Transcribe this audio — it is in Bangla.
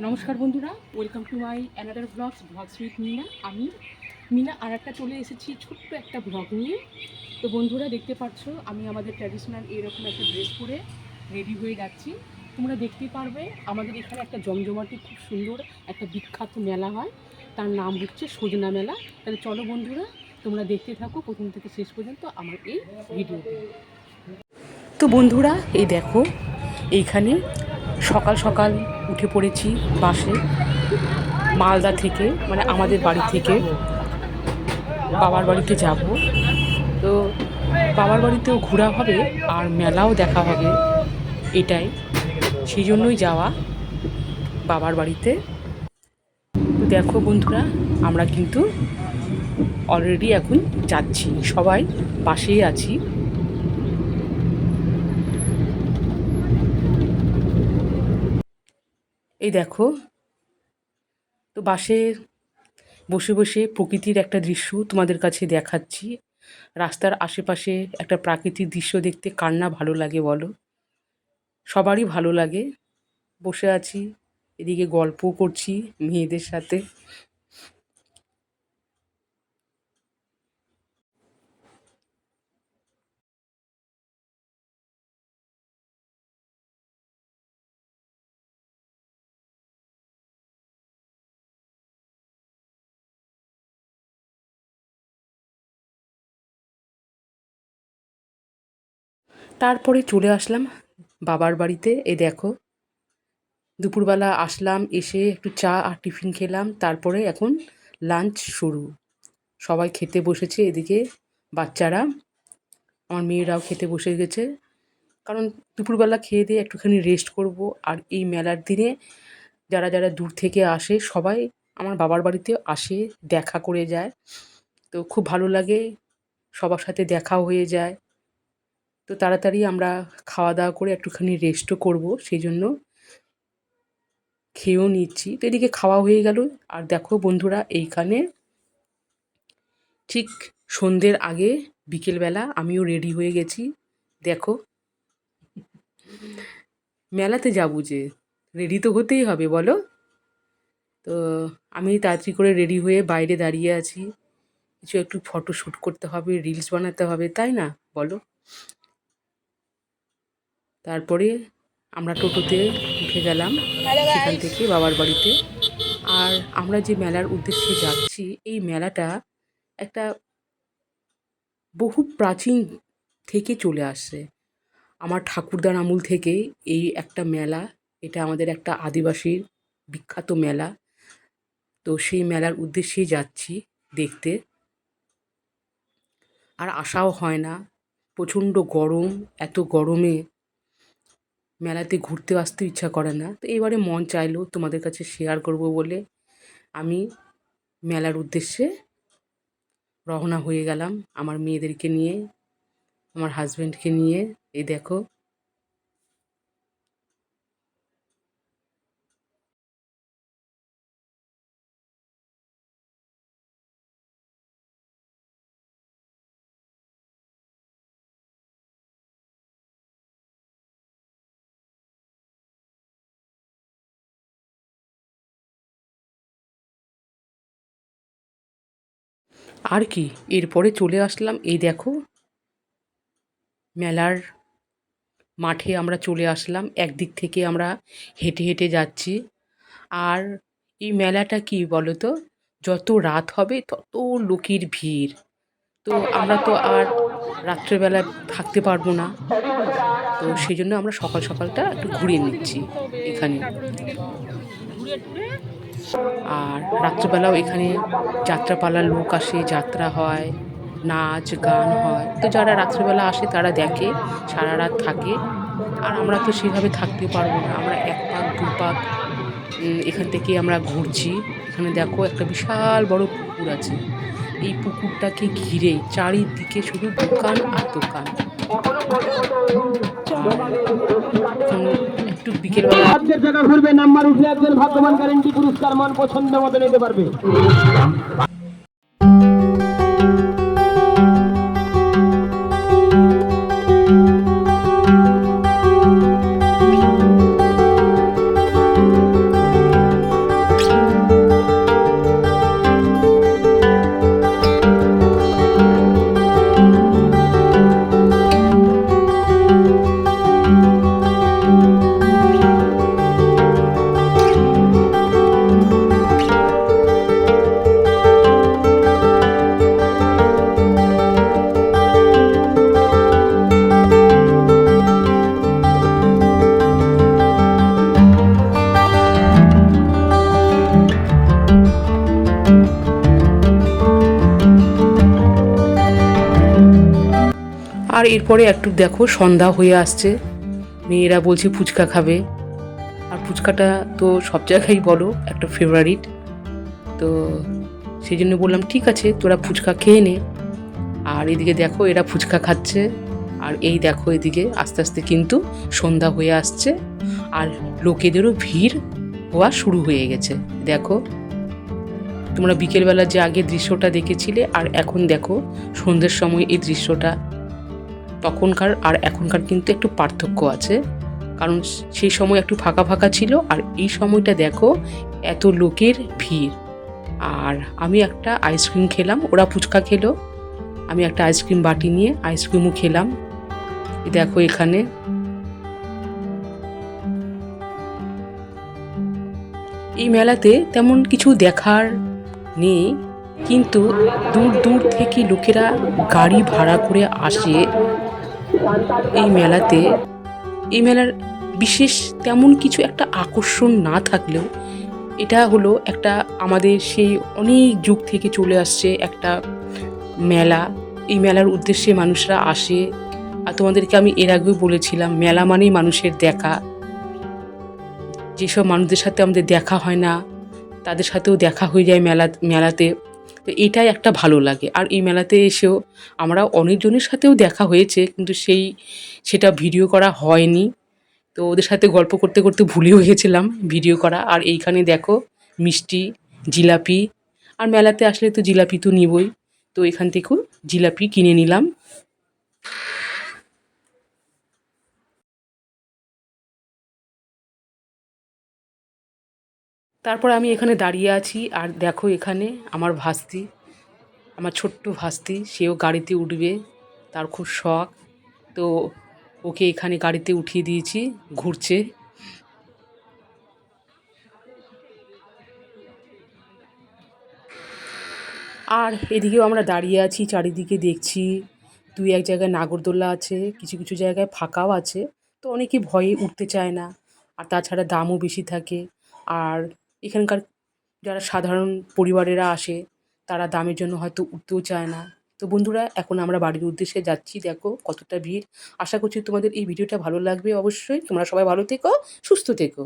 নমস্কার বন্ধুরা welcome to my another blogs blogs with Mina আমি। মিনা আর একটা চলে এসেছি ছোট্ট একটা ব্লগ নিয়ে। তো বন্ধুরা, দেখতে পাচ্ছ, আমি আমাদের ট্র্যাডিশনাল এরকম একটা ড্রেস পরে রেডি হয়ে যাচ্ছি। তোমরা দেখতে পারবে, আমাদের এখানে একটা জমজমাটি খুব সুন্দর একটা বিখ্যাত মেলা হয়। তার নাম হচ্ছে সজনা মেলা। তাহলে চলো বন্ধুরা, তোমরা দেখতে থাকো, প্রথম থেকে শেষ পর্যন্ত আমার এই ভিডিওতে তো বন্ধুরা, এই দেখো, এইখানে সকাল সকাল উঠে পড়েছি বাসে, মালদা থেকে মানে আমাদের বাড়ি থেকে। বাবার বাড়িতে যাব। তো বাবার বাড়িতেও ঘোরা হবে আর মেলাও দেখা হবে, এটাই। সেই জন্যই যাওয়া বাবার বাড়িতে। তো দেখো বন্ধুরা, আমরা কিন্তু অলরেডি এখন যাচ্ছি। সবাই বাসেই আছি। এই দেখো। তো বাসে বসে বসে প্রকৃতির একটা দৃশ্য তোমাদের কাছে দেখাচ্ছি। রাস্তার আশেপাশে একটা প্রাকৃতিক দৃশ্য দেখতে কার না ভালো লাগে বলো? সবারই ভালো লাগে। বসে আছি, এদিকে গল্পও করছি মেয়েদের সাথে। তারপরে চলে আসলাম বাবার বাড়িতে। এ দেখো, দুপুরবেলা আসলাম, এসে একটু চা আর টিফিন খেলাম, তারপরে এখন লাঞ্চ শুরু। সবাই খেতে বসেছে এদিকে বাচ্চারা, আমার মেয়েরাও খেতে বসে গেছে। কারণ দুপুরবেলা খেয়ে দিয়ে একটুখানি রেস্ট করব, আর এই মেলার দিনে যারা যারা দূর থেকে আসে, সবাই আমার বাবার বাড়িতে আসে, দেখা করে যায়। তো খুব ভালো লাগে, সবার সাথে দেখাও হয়ে যায়। তো তাড়াতাড়ি আমরা খাওয়া দাওয়া করে একটুখানি রেস্টও করব সেই জন্য খেয়েও নিচ্ছি। তো এদিকে খাওয়া হয়ে গেল। আর দেখো বন্ধুরা, এইখানে ঠিক সন্ধ্যের আগে বিকেলবেলা আমিও রেডি হয়ে গেছি। দেখো, মেলাতে যাব যে রেডি তো হতেই হবে, বলো? তো আমি তাড়াতাড়ি করে রেডি হয়ে বাইরে দাঁড়িয়ে আছি। কিছু একটু ফটো শ্যুট করতে হবে রিলস বানাতে হবে, তাই না? বলো? তারপরে আমরা টোটোতে উঠে গেলাম সেখান থেকে বাবার বাড়িতে। আর আমরা যে মেলার উদ্দেশ্যে যাচ্ছি এই মেলাটা একটা বহু প্রাচীন থেকে চলে আসছে। আমার ঠাকুরদার আমল থেকে এই একটা মেলা এটা আমাদের একটা আদিবাসীর বিখ্যাত মেলা। তো সেই মেলার উদ্দেশ্যেই যাচ্ছি দেখতে। আর আসাও হয় না প্রচণ্ড গরম এত গরমে মেলাতে ঘুরতে আসতে ইচ্ছা করে না। তো এবারে মন চাইলো তোমাদের কাছে শেয়ার করব বলে। আমি মেলার উদ্দেশ্যে রওনা হয়ে গেলাম আমার মেয়েদেরকে নিয়ে, আমার হাজব্যান্ডকে নিয়ে। এই দেখো আর কি? এরপরে চলে আসলাম, এই দেখো। মেলার মাঠে আমরা চলে আসলাম, একদিক থেকে আমরা হেঁটে হেঁটে যাচ্ছি। আর এই মেলাটা কি বলো তো যত রাত হবে তত লোকের ভিড়। তো আমরা তো আর রাত্রেবেলা থাকতে পারব না। তো সেই জন্য আমরা সকাল সকালটা একটু ঘুরিয়ে নিচ্ছি এখানে। আর রাত্রেবেলাও এখানে যাত্রাপালার লোক আসে, যাত্রা হয়, নাচ, গান হয়। তো যারা রাত্রেবেলা আসে তারা দেখে, সারা রাত থাকে। আর আমরা তো সেভাবে থাকতে পারব না। আমরা এক পাক, দু পাক এখান থেকে আমরা ঘুরছি। এখানে দেখো একটা বিশাল বড় পুকুর আছে। এই পুকুরটাকে ঘিরে চারিদিকে শুধু দোকান আর দোকান। বিকেলবেলা জায়গা ঘুরবে নাম্বার উঠলে একজন ভাগ্যবান গ্যারেন্টি পুরস্কার মান পছন্দ মতো নিতে পারবে। আর এরপরে একটু দেখো, সন্ধ্যা হয়ে আসছে। মেয়েরা বলছে ফুচকা খাবে। আর ফুচকাটা তো সব জায়গায় বলো, একটা ফেভারিট তো সেই জন্য বললাম, ঠিক আছে, তোরা ফুচকা খেয়ে নে। আর এদিকে দেখো, এরা ফুচকা খাচ্ছে। আর এই দেখো এদিকে, আস্তে আস্তে কিন্তু সন্ধ্যা হয়ে আসছে। আর লোকেদেরও ভিড় হওয়া শুরু হয়ে গেছে। দেখো, তোমরা বিকেলবেলা যে আগে দৃশ্যটা দেখেছিলে, আর এখন দেখো সন্ধ্যের সময় এই দৃশ্যটা তখনকার আর এখনকার কিন্তু একটু পার্থক্য আছে। কারণ সেই সময় একটু ফাঁকা ফাঁকা ছিল আর এই সময়টা দেখো এত লোকের ভিড়। আর আমি একটা আইসক্রিম খেলাম, ওরা ফুচকা খেলো। আমি একটা আইসক্রিম বাটি নিয়ে আইসক্রিমও খেলাম। দেখো এখানে। এই মেলাতে তেমন কিছু দেখার নেই, কিন্তু দূর দূর থেকে লোকেরা গাড়ি ভাড়া করে আসে। এই মেলাতে এই মেলার বিশেষ তেমন কিছু একটা আকর্ষণ না থাকলেও এটা হলো একটা আমাদের সেই অনেক যুগ থেকে চলে আসছে একটা মেলা। এই মেলার উদ্দেশ্যে মানুষরা আসে। আর তোমাদেরকে আমি এর আগেও বলেছিলাম, মেলা মানেই মানুষের দেখা। যেসব মানুষদের সাথে আমাদের দেখা হয় না, তাদের সাথেও দেখা হয়ে যায় মেলা মেলাতে। তো এটাই একটা ভালো লাগে। আর এই মেলাতে এসেও আমরা অনেকজনের সাথেও দেখা হয়েছে, কিন্তু সেই, সেটা ভিডিও করা হয়নি। তো ওদের সাথে গল্প করতে করতে ভুলেও গেছিলাম ভিডিও করা। আর এইখানে দেখো মিষ্টি, জিলাপি। আর মেলাতে আসলে তো জিলাপি তো নিবই। তো এখান থেকেও জিলাপি কিনে নিলাম। তারপর আমি এখানে দাঁড়িয়ে আছি আর দেখো এখানে আমার ভাস্তি, আমার ছোট্ট ভাস্তি, সেও গাড়িতে উঠবে, তার খুব শখ। তো ওকে এখানে গাড়িতে উঠিয়ে দিয়েছি, ঘুরছে। আর এদিকেও আমরা দাঁড়িয়ে আছি, চারিদিকে দেখছি, দুই এক জায়গায় নাগরদোল্লা আছে, কিছু কিছু জায়গায় ফাঁকাও আছে। তো অনেকে ভয়ে উঠতে চায় না, আর তাছাড়া দামও বেশি থাকে। আর এখানকার যারা সাধারণ পরিবারেরা আসে, তারা দামের জন্য হয়তো উঠতেও চায় না। তো বন্ধুরা, এখন আমরা বাড়ির উদ্দেশ্যে যাচ্ছি। দেখো কতটা ভিড়। আশা করছি তোমাদের এই ভিডিওটা ভালো লাগবে অবশ্যই। তোমরা সবাই ভালো থেকো, সুস্থ থেকো।